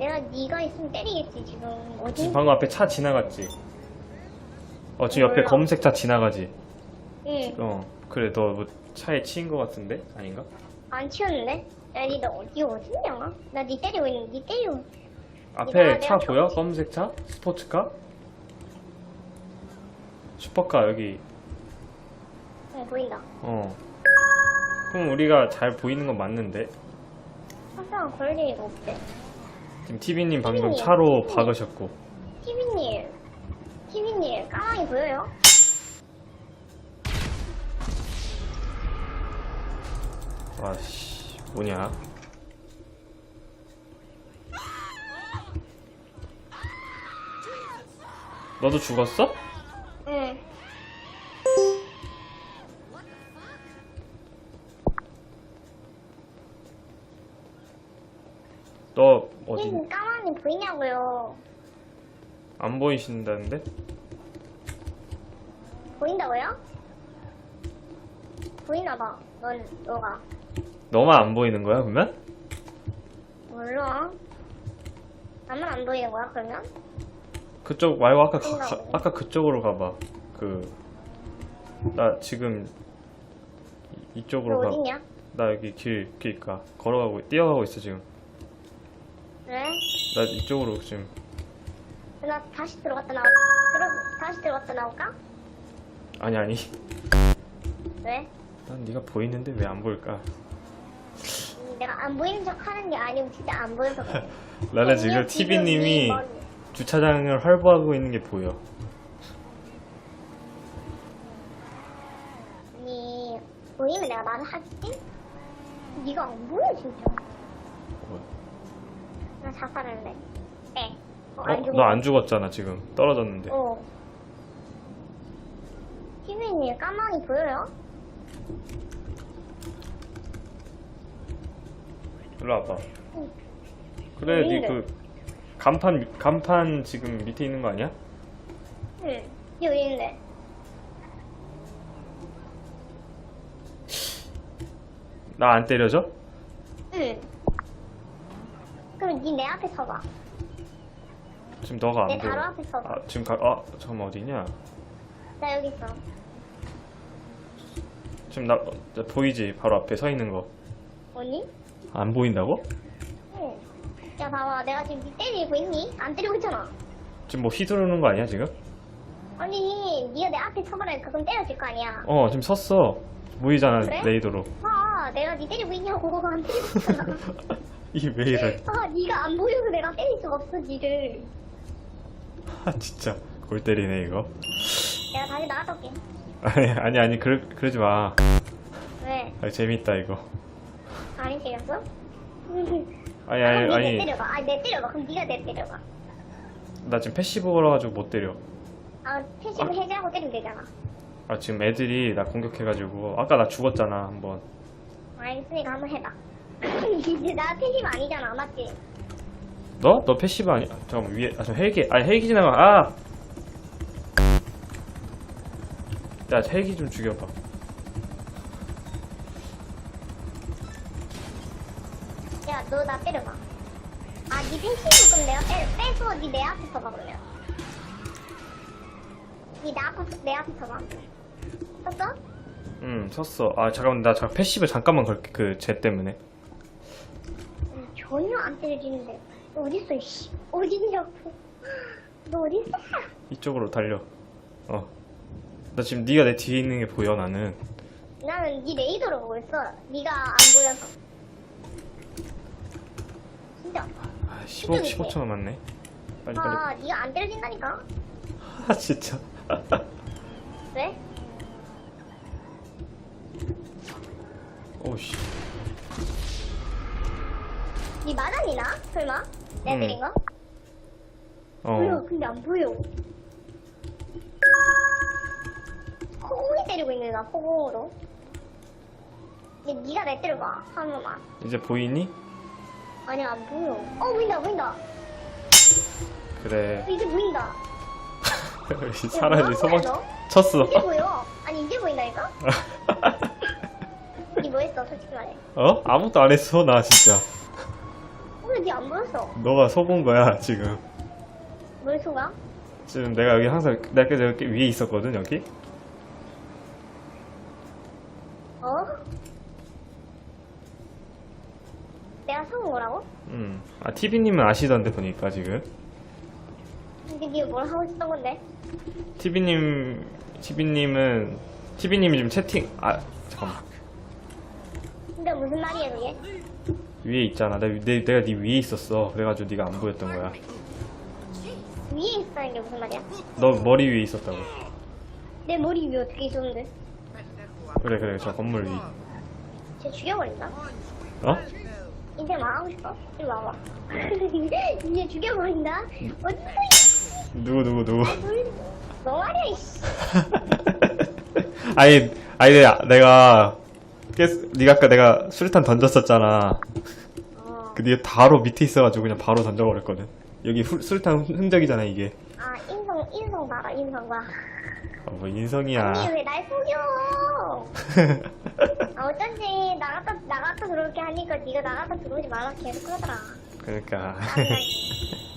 내가 네가 있으면 때리겠지 지금 어디? 지금 방금 앞에 차 지나갔지? 어 지금 옆에 몰라. 검은색 차 지나가지? 응. 어 그래 너 뭐 차에 치인 거 같은데? 아닌가? 안 치웠는데? 야, 니, 너 어디 어딨냐? 나니 때리고 있는, 니 때리고. 앞에 내가- 차 내가 보여? 검은색 차? 스포츠카? 슈퍼카 여기 응, 보인다. 어 그럼 우리가 잘 보이는 건 맞는데 항상 그럴 일이가 없대. 지금 TV님 방금 TV님, 차로. 박으셨고 티비님, 티비님, 까마귀 보여요? 와씨 뭐냐 너도 죽었어? 응. 너 어디 티비님, 까마귀 보이냐고요? 안 보이신다는데? 보인다고요? 보이나 봐. 넌, 너가. 너만 안 보이는 거야 그러면? 몰라. 나만 안 보이는 거야, 그러면? 그쪽 말고 아까 가- 보인다고. 가- 아까 그쪽으로 가봐 그 나 지금 이- 너 이쪽으로 가. 어딨냐? 나 여기 길 길 가 걸어가고 뛰어가고 있어 지금. 왜? 나 이쪽으로 지금. 나 다시 들어갔다 나올까? 들어, 다시 들어갔다 나올까? 아니 아니. 왜? 난 네가 보이는데 왜 안 보일까? 음, 내가 안 보이는 척 하는 게 아니고 진짜 안 보여서 그래. 나는 지금 TV님이. 주차장을 활보하고 있는 게 보여. 아니 보이면 내가 말을 하겠지? 네가 안 보여 진짜 뭐야? 나 자살했는데 네 어, 어? 죽어 너 안 죽었잖아 지금 떨어졌는데. 어 TV님 까마귀 보여요? 일로 와봐. 그래 보이는데. 네그 간판 간판 지금 밑에 있는 거 아니야? 응 여기 있는데 나안 때려줘? 응 그럼 니 내 앞에 서봐 지금 너가 안내 보여. 바로 앞에 서봐 아 지금 가. 아 잠깐 어디냐? 나 여기 있어 지금 나, 나 보이지? 바로 앞에 서 있는 거. 언니? 안 보인다고? 응 야 봐봐 내가 지금 니 때리고 있니? 안 때리고 있잖아 지금 뭐 휘두르는 거 아니야 지금? 아니 니가 내 앞에 서버리니까 그럼 때려줄 거 아니야 어 지금 섰어. 보이잖아 그래? 레이더로. 아 내가 니 때리고 있냐고 안 때리고 있잖아 이게 왜 이래? 아, 네가 안 보여서 내가 때릴 수가 없어, 니를. 아 진짜 골 때리네 이거. 내가 다시 나갔다 올게. 아니 아니 아니 그러, 그러지 마. 왜? 아, 재밌다 이거. 아니, 때렸어? 아니 그럼 아니 니내 아니 때려봐. 아니, 내 때려봐. 그럼 네가 내 때려봐. 나 지금 패시브라 가지고 못 때려. 아, 패시브 아. 해제하고 때리면 되잖아. 아 지금 애들이 나 공격해가지고 아까 나 죽었잖아 한번. 알겠으니까 한번 해봐. 이제 나 패시브 아니잖아, 맞지? 너? 너 패시브 아니? 잠깐만 위에 아 저 헬기 아니 헬기 지나가 아. 야 헬기 좀 죽여봐. 야, 너 나 때려봐. 아, 니 패시브 그럼 내가 빼, 빼서 니내 앞에 서봐, 그러면. 니내 앞에, 내 앞에 서봐. 섰어? 응 섰어. 아 잠깐만 나 잠깐 패시브 잠깐만 걸게 그 쟤 때문에. 음, 전혀 안 때려지는데. 너 어딨어, 이씨. 어딨냐고. 너 어딨어? 이쪽으로 달려. 어. 나 지금 네가 내 뒤에 있는 게 보여 나는. 나는 네 레이더로 보고 있어. 네가 안 보여서. 진짜. 아 15, 15초 남았네. 빨리 빨리. 아, 네가 안 때려진다니까. 아 진짜. 왜? 오씨. 네 맞았니 나? 설마? 내가 응. 때린 거? 어. 보여. 근데 안 보여. 허공이 때리고 있는 나 허공으로. 얘 네가 내 때려봐. 한 번만. 이제 보이니? 아니 안 보여. 어 보인다 보인다. 그래. 이제 보인다. 사라지 너? 쳤어. 이제 보여. 아니 이제 보인다니까? 니뭐 했어 솔직히 말해. 어? 아무것도 안 했어 나 진짜. 왜 나는 뒤안 보였어. 너가 속은 거야 지금. 뭘 속아? 지금 내가 여기 항상 내가 여기 위에 있었거든 여기. 어? 내가 속은 거라고? 음. 아 TV님은 아시던데 보니까 지금. 근데 네가 뭘 하고 있었던 건데? TV님 TV님은 TV님이 지금 채팅 아 잠깐만 근데 무슨 말이야 그게? 위에 있잖아. 내, 내, 내가 네 위에 있었어. 그래가지고 네가 안 보였던 거야. 위에 있다는 게 무슨 말이야? 너 머리 위에 있었다고. 내 머리 위에 어떻게 있었는데? 그래 그래 저 건물 위. 쟤 죽여버린다? 어? 인생 망하고 싶어? 이리 와봐. 이제 죽여버린다? 어떡해, 누구 누구 누구? 너 말이야, 이씨. 아니 아니 내가- 내가 깨 네가 아까 내가 수류탄 던졌었잖아. 어. 그 네가 바로 밑에 있어가지고 그냥 바로 던져버렸거든. 여기 후, 수류탄 흔적이잖아 이게. 아, 인성, 인성 봐라, 인성 봐. 어, 뭐 인성이야. 아니, 왜 날 속여? 아, 어쩐지, 나갔다, 나갔다 들어올게 하니까 네가 나갔다 들어오지 말라 계속 그러더라. 그러니까 짜증나게.